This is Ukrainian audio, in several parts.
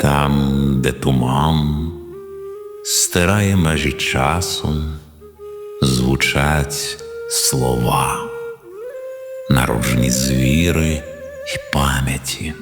Там, де туман стирає межі часу, звучать слова, народжені звіри віри й пам'яті.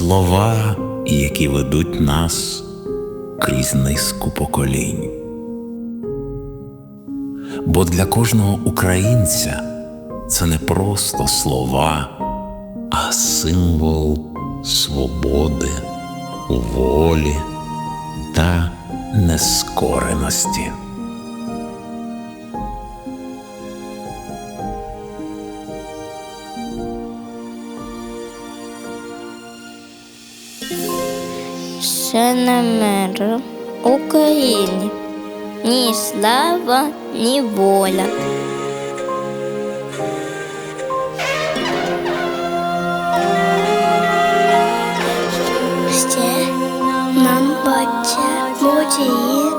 Слова, які ведуть нас крізь низку поколінь. Бо для кожного українця це не просто слова, а символ свободи, волі та нескореності. Ще не мир Україні, ні слава, ні воля. Ще нам бача водії,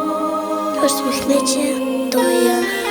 усміхнеться доя.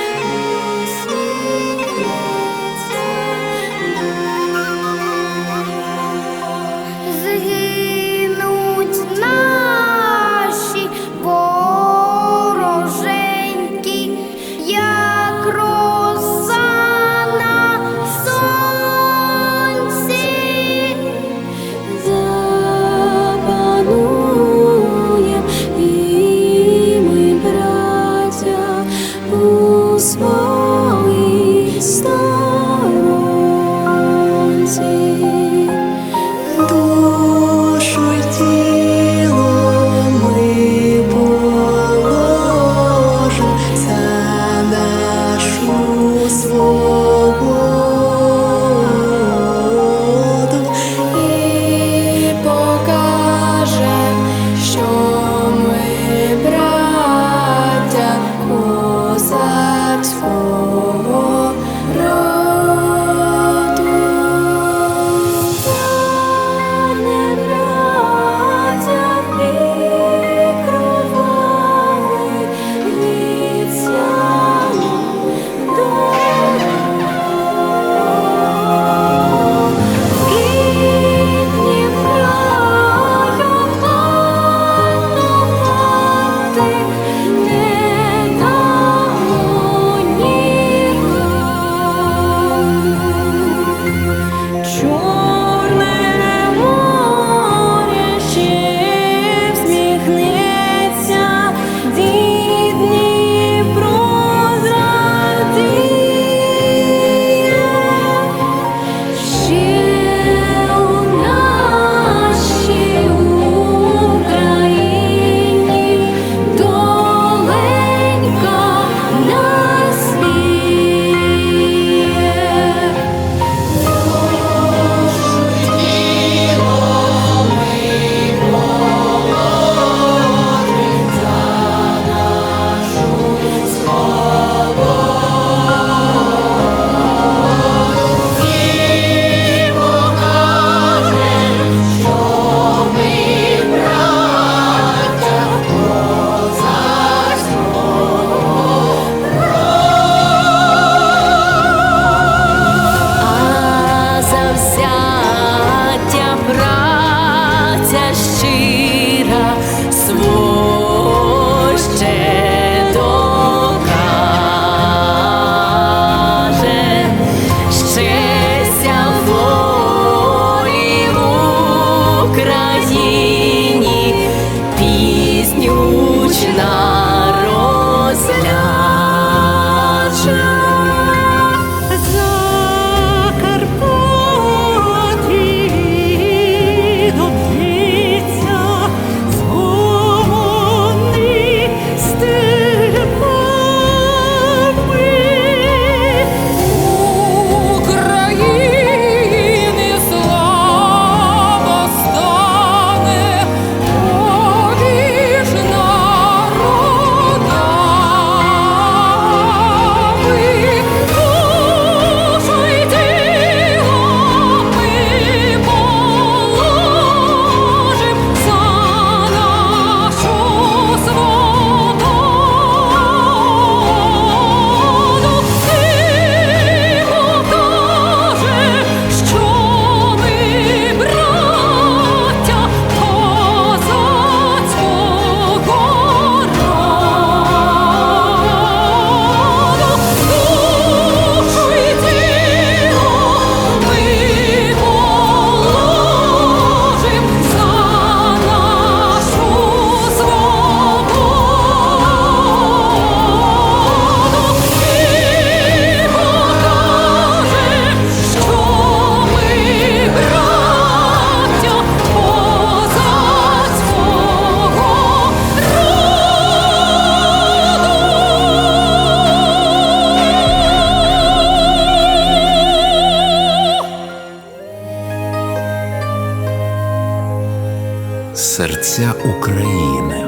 Серця України,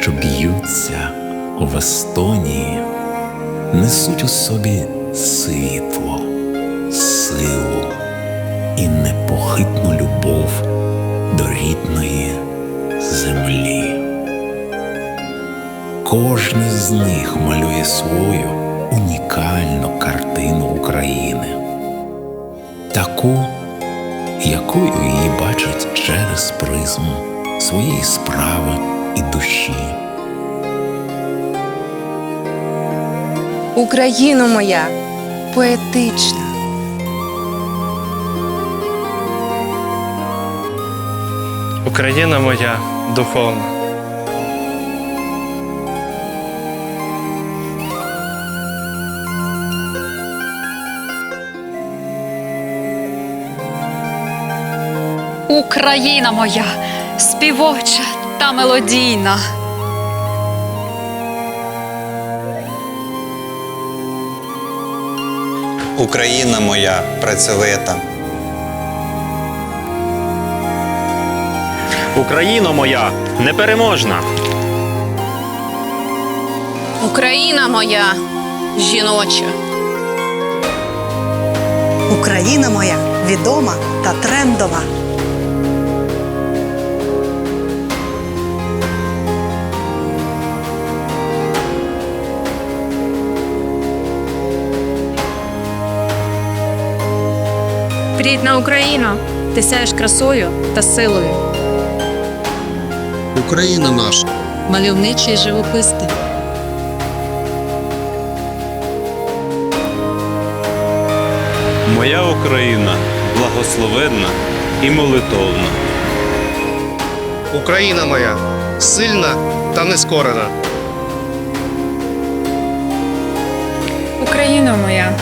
що б'ються в Естонії, несуть у собі світло, силу і непохитну любов до рідної землі. Кожен з них малює свою унікальну картину України, таку, якою її бачать через призму своєї справи і душі. Україно моя поетична. Україна моя духовна. Україна моя, співоча та мелодійна. Україна моя працьовита. Україно моя непереможна. Україна моя жіноча. Україна моя відома та трендова. Рідна Україна, ти сяєш красою та силою. Україна наша. Мальовничий живописний. Моя Україна благословенна і молитовна. Україна моя сильна та нескорена. Україна моя,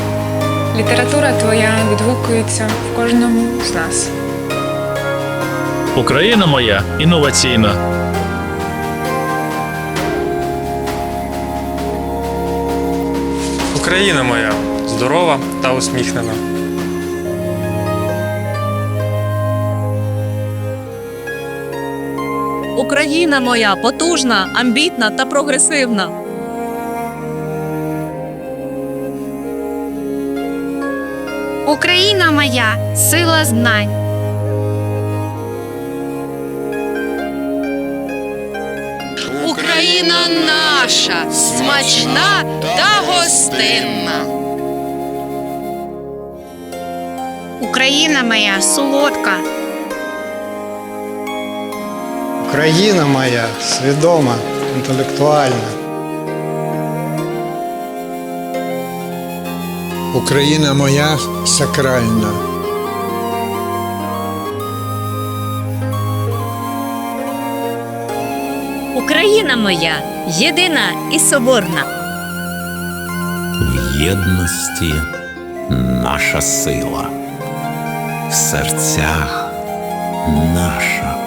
література твоя відгукується в кожному з нас. Україна моя інноваційна. Україна моя здорова та усміхнена. Україна моя потужна, амбітна та прогресивна. Україна моя сила знань. Україна наша, смачна та гостинна. Україна моя солодка. Україна моя свідома, інтелектуальна. Україна моя сакральна. Україна моя єдина і соборна. В єдності наша сила, в серцях наша